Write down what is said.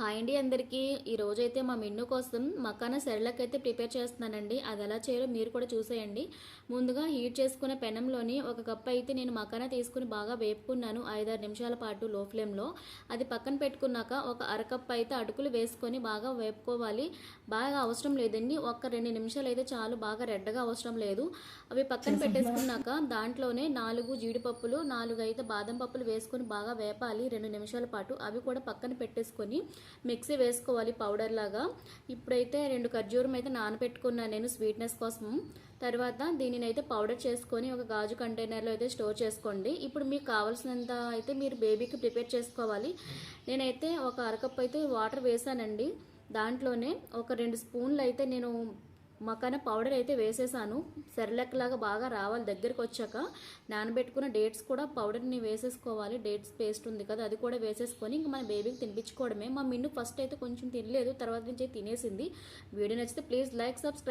Hi అండి అందరికీ. ఈరోజు అయితే మా మిన్ను కోసం మకానా సెరలక్ అయితే ప్రిపేర్ చేస్తున్నానండి. అది ఎలా చేయాలో మీరు కూడా చూసేయండి. ముందుగా హీట్ చేసుకున్న పెనంలోని ఒక కప్ అయితే నేను మకానా తీసుకుని బాగా వేపుకున్నాను ఐదారు నిమిషాల పాటు లో ఫ్లేమ్లో. అది పక్కన పెట్టుకున్నాక ఒక అరకప్ అయితే అటుకులు వేసుకొని బాగా వేపుకోవాలి. బాగా అవసరం లేదండి. ఒక రెండు నిమిషాలు అయితే చాలు బాగా రెడ్డగా అవసరం లేదు. అవి పక్కన పెట్టేసుకున్నాక దాంట్లోనే నాలుగు జీడిపప్పులు నాలుగు అయితే బాదం పప్పులు వేసుకొని బాగా వేపాలి. రెండు నిమిషాల పాటు అవి కూడా పక్కన పెట్టేసుకొని మిక్సీ వేసుకోవాలి పౌడర్ లాగా. ఇప్పుడైతే రెండు ఖర్జూరం అయితే నానబెట్టుకున్నాను నేను స్వీట్నెస్ కోసం. తర్వాత దీనిని అయితే పౌడర్ చేసుకొని ఒక గాజు కంటైనర్లో అయితే స్టోర్ చేసుకోండి. ఇప్పుడు మీకు కావాల్సినంత అయితే మీరు బేబీకి ప్రిపేర్ చేసుకోవాలి. నేనైతే ఒక అరకప్ అయితే వాటర్ వేసానండి. దాంట్లోనే ఒక రెండు స్పూన్లు అయితే నేను మకాన పౌడర్ అయితే వేసేసాను. సెర్లెక్ లాగా బాగా రావాలి దగ్గరికి వచ్చాక. నానబెట్టుకున్న డేట్స్ కూడా పౌడర్ని వేసేసుకోవాలి. డేట్స్ పేస్ట్ ఉంది కదా అది కూడా వేసేసుకొని ఇంకా మన బేబీకి తినిపించుకోవడమే. మా మిన్ను ఫస్ట్ అయితే కొంచెం తినలేదు తర్వాత నుంచి అయితే తినేసింది. వీడియో నచ్చితే ప్లీజ్ లైక్ సబ్స్క్రైబ్